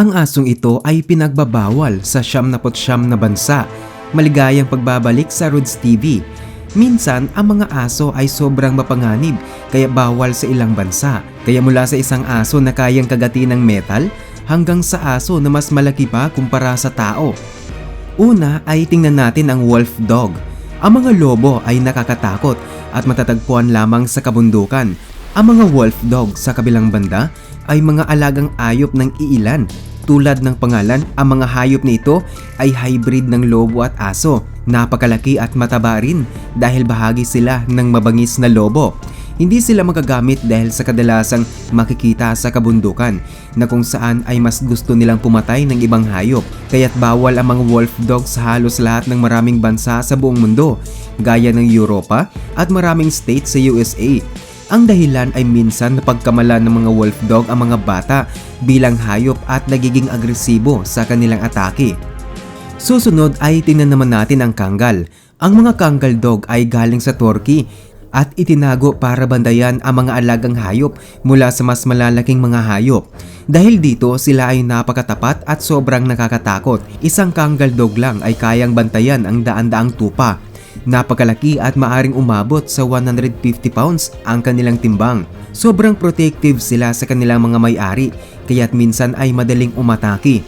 Ang asong ito ay pinagbabawal sa siyam na na bansa. Maligayang pagbabalik sa Roots TV. Minsan, ang mga aso ay sobrang mapanganib kaya bawal sa ilang bansa. Kaya mula sa isang aso na kayang kagati ng metal hanggang sa aso na mas malaki pa kumpara sa tao. Una ay tingnan natin ang wolf dog. Ang mga lobo ay nakakatakot at matatagpuan lamang sa kabundukan. Ang mga wolf dog sa kabilang banda ay mga alagang ayop ng iilan. Tulad ng pangalan, ang mga hayop na ito ay hybrid ng lobo at aso. Napakalaki at mataba rin dahil bahagi sila ng mabangis na lobo. Hindi sila magagamit dahil sa kadalasang makikita sa kabundukan na kung saan ay mas gusto nilang pumatay ng ibang hayop. Kaya't bawal ang mga wolf dog sa halos lahat ng maraming bansa sa buong mundo gaya ng Europa at maraming states sa USA. Ang dahilan ay minsan na pagkamala ng mga wolf dog ang mga bata bilang hayop at nagiging agresibo sa kanilang atake. Susunod ay tingnan naman natin ang kangal. Ang mga kangal dog ay galing sa Turkey at itinago para bandayan ang mga alagang hayop mula sa mas malalaking mga hayop. Dahil dito sila ay napakatapat at sobrang nakakatakot. Isang kangal dog lang ay kayang bantayan ang daan-daang tupa. Napakalaki at maaring umabot sa 150 pounds ang kanilang timbang. Sobrang protective sila sa kanilang mga may-ari kaya't minsan ay madaling umatake.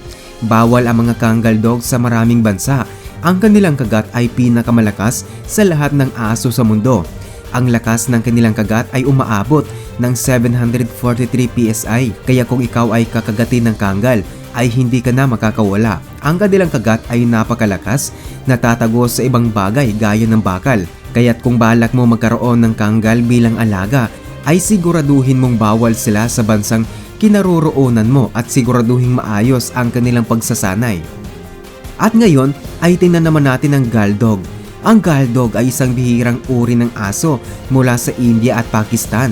Bawal ang mga kangal dog sa maraming bansa. Ang kanilang kagat ay pinakamalakas sa lahat ng aso sa mundo. Ang lakas ng kanilang kagat ay umaabot ng 743 PSI kaya kung ikaw ay kakagatin ng kangal ay hindi ka na makakawala. Ang kanilang kagat ay napakalakas na tatago sa ibang bagay gaya ng bakal. Kaya't kung balak mo magkaroon ng kangal bilang alaga ay siguraduhin mong bawal sila sa bansang kinaroroonan mo at siguraduhin maayos ang kanilang pagsasanay. At ngayon ay tingnan naman natin ang galdog ang galdog ay isang bihirang uri ng aso mula sa India at Pakistan.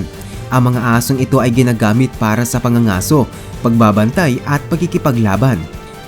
Ang mga asong ito ay ginagamit para sa pangangaso, pagbabantay at pagkikipaglaban.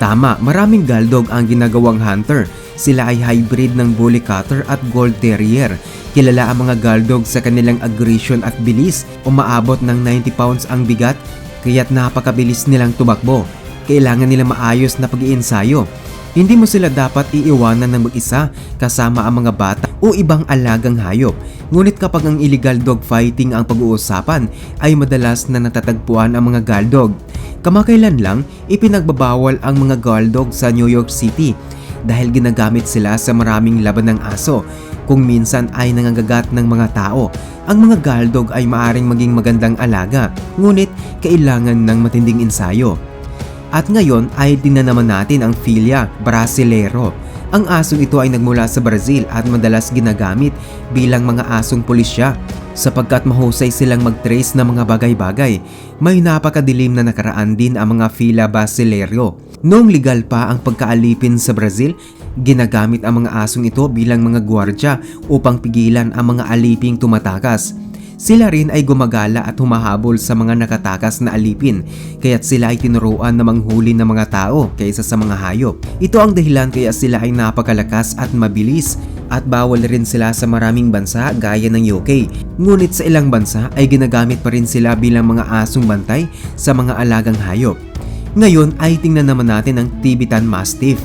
Tama, maraming galdog ang ginagawang hunter. Sila ay hybrid ng Bully Cutter at Gold Terrier. Kilala ang mga galdog sa kanilang aggression at bilis. Umaabot ng 90 pounds ang bigat, kaya't napakabilis nilang tumakbo. Kailangan nila maayos na pag-iensayo hindi mo sila dapat iiwanan ng mag-isa kasama ang mga bata o ibang alagang hayop. Ngunit kapag ang illegal dog fighting ang pag-uusapan ay madalas na natatagpuan ang mga galdog. Kamakailan lang, ipinagbabawal ang mga galdog sa New York City dahil ginagamit sila sa maraming laban ng aso kung minsan ay nangangagat ng mga tao. Ang mga galdog ay maaring maging magandang alaga, ngunit kailangan ng matinding ensayo. At ngayon ay tingnan naman natin ang Filia Brasilero. Ang asong ito ay nagmula sa Brazil at madalas ginagamit bilang mga asong pulisya sapagkat mahusay silang mag-trace ng mga bagay-bagay. May napakadilim na nakaraan din ang mga Fila Brasileiro. Noong legal pa ang pagkaalipin sa Brazil, ginagamit ang mga asong ito bilang mga gwardya upang pigilan ang mga aliping tumatakas. Sila rin ay gumagala at humahabol sa mga nakatakas na alipin, kaya't sila ay tinuruan na manghuli ng mga tao kaysa sa mga hayop. Ito ang dahilan kaya sila ay napakalakas at mabilis at bawal rin sila sa maraming bansa gaya ng UK. Ngunit sa ilang bansa ay ginagamit pa rin sila bilang mga asong bantay sa mga alagang hayop. Ngayon ay tingnan naman natin ang Tibetan Mastiff.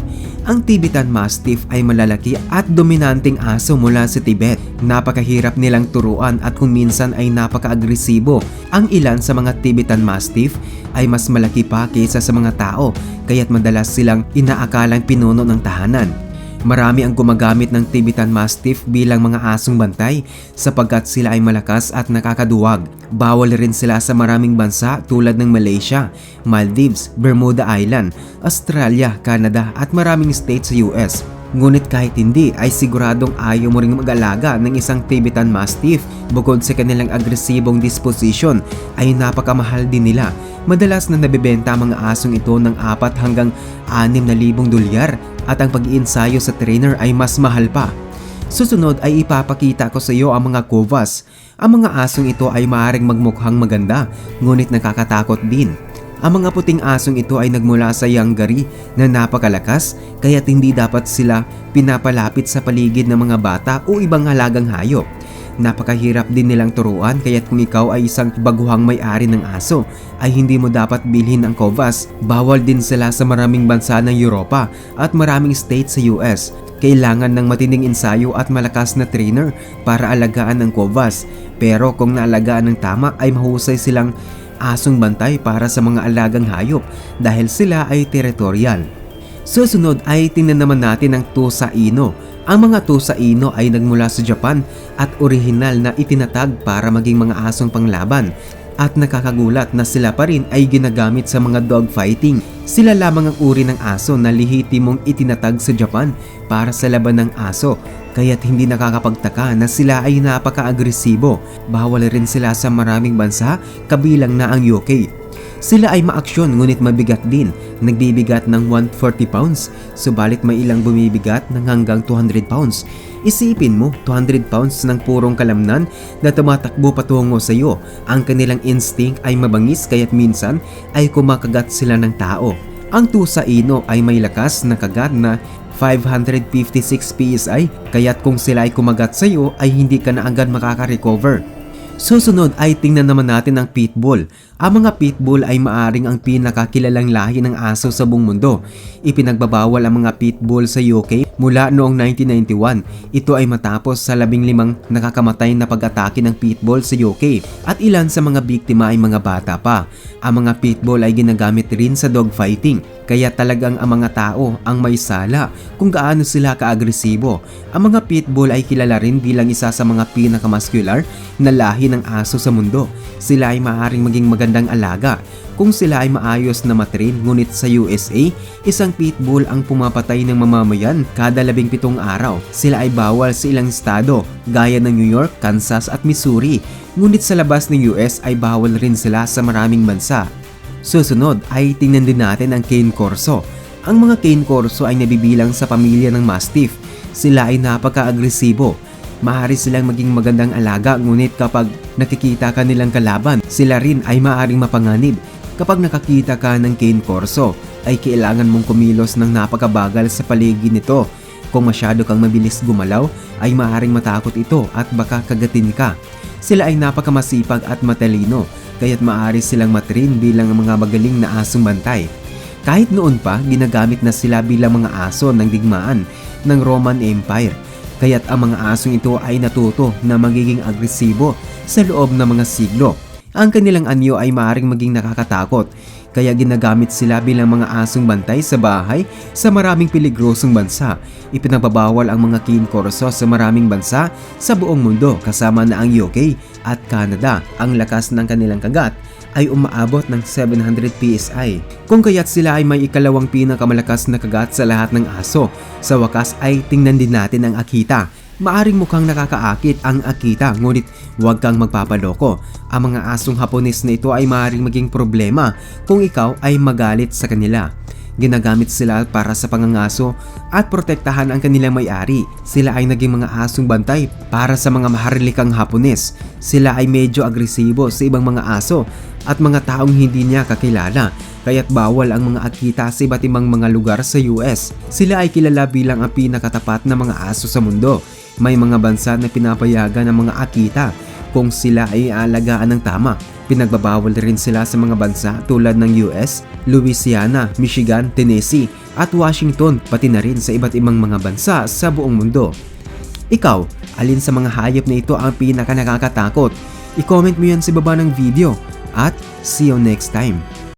Ang Tibetan Mastiff ay malalaki at dominanteng aso mula sa Tibet. Napakahirap nilang turuan at kung minsan ay napaka-agresibo. Ang ilan sa mga Tibetan Mastiff ay mas malaki pa kaysa sa mga tao kaya't madalas silang inaakalang pinuno ng tahanan. Marami ang gumagamit ng Tibetan Mastiff bilang mga asong bantay sapagkat sila ay malakas at nakakaduwag. Bawal rin sila sa maraming bansa tulad ng Malaysia, Maldives, Bermuda Island, Australia, Canada at maraming states sa US. Ngunit kahit hindi ay siguradong ayaw mo ring mag-alaga ng isang Tibetan Mastiff bukod sa kanilang agresibong disposition ay napakamahal din nila. Madalas na nabibenta ang mga asong ito ng 4 hanggang 6,000 dolyar at ang pag-iensayo sa trainer ay mas mahal pa. Susunod ay ipapakita ko sa iyo ang mga kovas. Ang mga asong ito ay maaaring magmukhang maganda ngunit nakakatakot din. Ang mga puting asong ito ay nagmula sa Yangari na napakalakas kaya't hindi dapat sila pinapalapit sa paligid ng mga bata o ibang halagang hayop. Napakahirap din nilang turuan kaya't kung ikaw ay isang baguhang may-ari ng aso ay hindi mo dapat bilhin ang Kovas. Bawal din sila sa maraming bansa ng Europa at maraming states sa US. Kailangan ng matinding ensayo at malakas na trainer para alagaan ang Kovas. Pero kung naalagaan ng tama ay mahusay silang asong bantay para sa mga alagang hayop dahil sila ay teritorial. Susunod ay tingnan naman natin ang Tusa Ino. Ang mga Tusa Ino ay nagmula sa Japan at orihinal na itinatag para maging mga asong panglaban at nakakagulat na sila pa rin ay ginagamit sa mga dog fighting. Sila lamang ang uri ng aso na lihitimong itinatag sa Japan para sa laban ng aso kaya't hindi nakakapagtaka na sila ay napaka-agresibo. Bawal rin sila sa maraming bansa kabilang na ang UK. Sila ay maaksyon ngunit mabigat din, nagbibigat ng 140 pounds, subalit may ilang bumibigat ng hanggang 200 pounds. Isipin mo, 200 pounds ng purong kalamnan na tumatakbo patungo sa iyo. Ang kanilang instinct ay mabangis kaya't minsan ay kumakagat sila ng tao. Ang tusa ino ay may lakas na kagat na 556 PSI kaya't kung sila ay kumagat sa iyo ay hindi ka na agad makaka-recover. Susunod ay tingnan naman natin ang pitbull. Ang mga pitbull ay maaring ang pinakakilalang lahi ng aso sa buong mundo. Ipinagbabawal ang mga pitbull sa UK mula noong 1991. Ito ay matapos sa labing limang nakakamatay na pag-atake ng pitbull sa UK at ilan sa mga biktima ay mga bata pa. Ang mga pitbull ay ginagamit rin sa dogfighting kaya talagang ang mga tao ang may sala kung gaano sila kaagresibo. Ang mga pitbull ay kilala rin bilang isa sa mga pinakamascular na lahi ng aso sa mundo. Sila ay maaaring maging magandang alaga kung sila ay maayos na matrain ngunit sa USA, isang pitbull ang pumapatay ng mamamayan kada labing pitong araw. Sila ay bawal sa ilang estado gaya ng New York, Kansas at Missouri. Ngunit sa labas ng US ay bawal rin sila sa maraming bansa. Susunod ay tingnan din natin ang cane corso. Ang mga cane corso ay nabibilang sa pamilya ng mastiff. Sila ay napaka-agresibo. Maaari silang maging magandang alaga ngunit kapag nakikita ka nilang kalaban, sila rin ay maaaring mapanganib. Kapag nakakita ka ng cane corso, ay kailangan mong kumilos ng napakabagal sa paligid nito. Kung masyado kang mabilis gumalaw, ay maaaring matakot ito at baka kagatin ka. Sila ay napakamasipag at matalino kaya't maaari silang matrin bilang mga magaling na asong bantay. Kahit noon pa, ginagamit na sila bilang mga aso ng digmaan ng Roman Empire. Kaya't ang mga asong ito ay natuto na magiging agresibo sa loob ng mga siglo. Ang kanilang anyo ay maaaring maging nakakatakot, kaya ginagamit sila bilang mga asong bantay sa bahay sa maraming peligrosong bansa. Ipinagbabawal ang mga cane corso sa maraming bansa sa buong mundo kasama na ang UK at Canada. Ang lakas ng kanilang kagat ay umaabot ng 700 PSI. Kung kaya't sila ay may ikalawang pinakamalakas na kagat sa lahat ng aso. Sa wakas ay tingnan din natin ang Akita. Maaring mukhang nakakaakit ang Akita ngunit huwag kang magpapaloko. Ang mga asong Hapones na ito ay maaring maging problema kung ikaw ay magalit sa kanila. Ginagamit sila para sa pangangaso at protektahan ang kanilang may-ari. Sila ay naging mga asong bantay para sa mga maharlikang Hapones. Sila ay medyo agresibo sa ibang mga aso at mga taong hindi niya kakilala kaya't bawal ang mga akita sa iba't ibang mga lugar sa US. Sila ay kilala bilang ang pinakatapat na mga aso sa mundo. May mga bansa na pinapayagan ng mga akita kung sila ay aalagaan ng tama. Pinagbabawal rin sila sa mga bansa tulad ng US, Louisiana, Michigan, Tennessee at Washington pati na rin sa iba't ibang mga bansa sa buong mundo. Ikaw, alin sa mga hayop na ito ang pinaka nakakatakot? I-comment mo yan sa baba ng video at see you next time.